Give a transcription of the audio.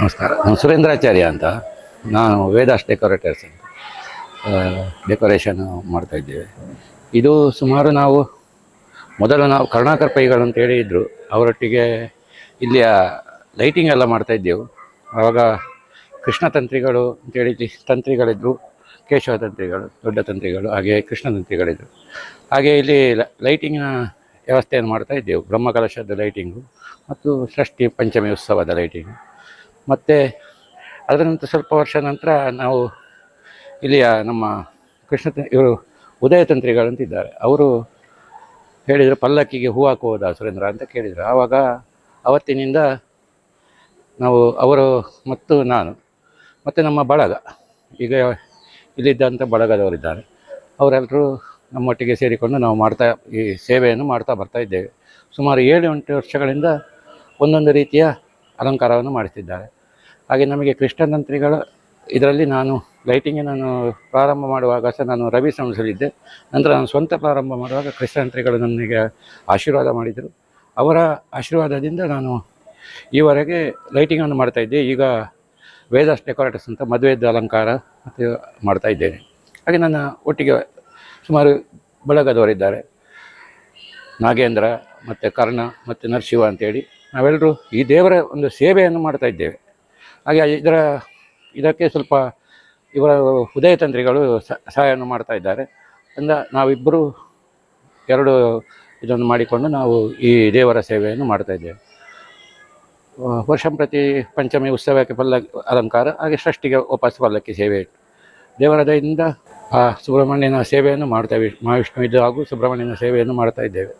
ನಮಸ್ಕಾರ. ನಾನು ಸುರೇಂದ್ರಾಚಾರ್ಯ ಅಂತ. ನಾನು ವೇದಾಶ್ ಡೆಕೋರೇಟರ್ಸ್ ಅಂತ. ಡೆಕೋರೇಷನ್ ಮಾಡ್ತಾ ಇದ್ದೇವೆ. ಇದು ಸುಮಾರು ನಾವು, ಮೊದಲು ನಾವು ಕರುಣಾಕರ್ ಪೈಗಳು ಅಂತ ಹೇಳಿದ್ರು ಅವರೊಟ್ಟಿಗೆ ಇಲ್ಲಿಯ ಲೈಟಿಂಗ್ ಎಲ್ಲ ಮಾಡ್ತಾ ಇದ್ದೆವು. ಆವಾಗ ಕೃಷ್ಣ ತಂತ್ರಿಗಳು ಅಂತೇಳಿ ತಂತ್ರಿಗಳಿದ್ದರು ಕೇಶವ ತಂತ್ರಿಗಳು, ದೊಡ್ಡ ತಂತ್ರಿಗಳು, ಹಾಗೆ ಕೃಷ್ಣ ತಂತ್ರಿಗಳಿದ್ದರು ಹಾಗೆ ಇಲ್ಲಿ ಲೈಟಿಂಗ್ನ ವ್ಯವಸ್ಥೆಯನ್ನು ಮಾಡ್ತಾ ಇದ್ದೆವು. ಬ್ರಹ್ಮಕಲಶದ ಲೈಟಿಂಗು ಮತ್ತು ಷಷ್ಠಿ ಪಂಚಮಿ ಉತ್ಸವದ ಲೈಟಿಂಗು. ಮತ್ತು ಅದರ ನಂತರ ಸ್ವಲ್ಪ ವರ್ಷ ನಂತರ ನಾವು ಇಲ್ಲಿಯ ನಮ್ಮ ಕೃಷ್ಣ ಇವರು ಉದಯ ತಂತ್ರಿಗಳು ಅಂತಿದ್ದಾರೆ ಅವರು ಹೇಳಿದರು, ಪಲ್ಲಕ್ಕಿಗೆ ಹೂ ಹಾಕುವುದಾ ಸುರೇಂದ್ರ ಅಂತ ಕೇಳಿದರು. ಆವಾಗ ಅವತ್ತಿನಿಂದ ನಾವು ಅವರು ಮತ್ತು ನಾನು ಮತ್ತು ನಮ್ಮ ಬಳಗ, ಈಗ ಇಲ್ಲಿದ್ದಂಥ ಬಳಗದವರಿದ್ದಾರೆ. ಅವರೆಲ್ಲರೂ ನಮ್ಮೊಟ್ಟಿಗೆ ಸೇರಿಕೊಂಡು ನಾವು ಮಾಡ್ತಾ, ಈ ಸೇವೆಯನ್ನು ಮಾಡ್ತಾ ಬರ್ತಾ ಇದ್ದೇವೆ. ಸುಮಾರು ಏಳು ಎಂಟು ವರ್ಷಗಳಿಂದ ಒಂದೊಂದು ರೀತಿಯ ಅಲಂಕಾರವನ್ನು ಮಾಡಿಸಿದ್ದಾರೆ ಹಾಗೆ ನಮಗೆ ಕೃಷ್ಣತಂತ್ರಿಗಳ ಇದರಲ್ಲಿ ನಾನು ಲೈಟಿಂಗ್ ನಾನು ಪ್ರಾರಂಭ ಮಾಡುವಾಗ ಸಹ ನಾನು ರವಿ ಸಂಸ್ಥೆಯಲ್ಲಿದ್ದೆ ನಂತರ ನಾನು ಸ್ವಂತ ಪ್ರಾರಂಭ ಮಾಡುವಾಗ ಕೃಷ್ಣತಂತ್ರಿಗಳು ನನಗೆ ಆಶೀರ್ವಾದ ಮಾಡಿದರು. ಅವರ ಆಶೀರ್ವಾದದಿಂದ ನಾನು ಈವರೆಗೆ ಲೈಟಿಂಗನ್ನು ಮಾಡ್ತಾ ಇದ್ದೆ. ಈಗ ವೇದಾಸ್ ಡೆಕೋರೇಟರ್ಸ್ ಅಂತ ಮದುವೆದ ಅಲಂಕಾರ ಮತ್ತು ಮಾಡ್ತಾ ಇದ್ದೇನೆ. ಹಾಗೆ ನನ್ನ ಒಟ್ಟಿಗೆ ಸುಮಾರು ಬಳಗದವರಿದ್ದಾರೆ ನಾಗೇಂದ್ರ ಮತ್ತು ಕರ್ಣ ಮತ್ತು ನರಸಿಂಹ ಅಂತೇಳಿ ನಾವೆಲ್ಲರೂ ಈ ದೇವರ ಒಂದು ಸೇವೆಯನ್ನು ಮಾಡ್ತಾ ಇದ್ದೇವೆ. ಹಾಗೆ ಇದರ, ಇದಕ್ಕೆ ಸ್ವಲ್ಪ ಇವರ ಉದಯ ತಂತ್ರಿಗಳು ಸಹಾಯವನ್ನು ಮಾಡ್ತಾ ಇದ್ದಾರೆ. ಅಂದ, ನಾವಿಬ್ಬರು ಎರಡು ಇದನ್ನು ಮಾಡಿಕೊಂಡು ನಾವು ಈ ದೇವರ ಸೇವೆಯನ್ನು ಮಾಡ್ತಾ ಇದ್ದೇವೆ. ವರ್ಷ ಪ್ರತಿ ಪಂಚಮಿ ಉತ್ಸವಕ್ಕೆ ಪಲ್ಲ, ಅಲಂಕಾರ, ಹಾಗೆ ಷಷ್ಠಿಗೆ ವಾಪಸ್ ಪಲ್ಲಕ್ಕಿ ಸೇವೆ. ಇಟ್ಟು ದೇವರ ದಯದಿಂದ ಆ ಸುಬ್ರಹ್ಮಣ್ಯನ ಸೇವೆಯನ್ನು ಮಾಡ್ತೇವೆ, ಮಹಾವಿಷ್ಣು ಇದು ಹಾಗೂ ಸುಬ್ರಹ್ಮಣ್ಯನ ಸೇವೆಯನ್ನು ಮಾಡ್ತಾ ಇದ್ದೇವೆ.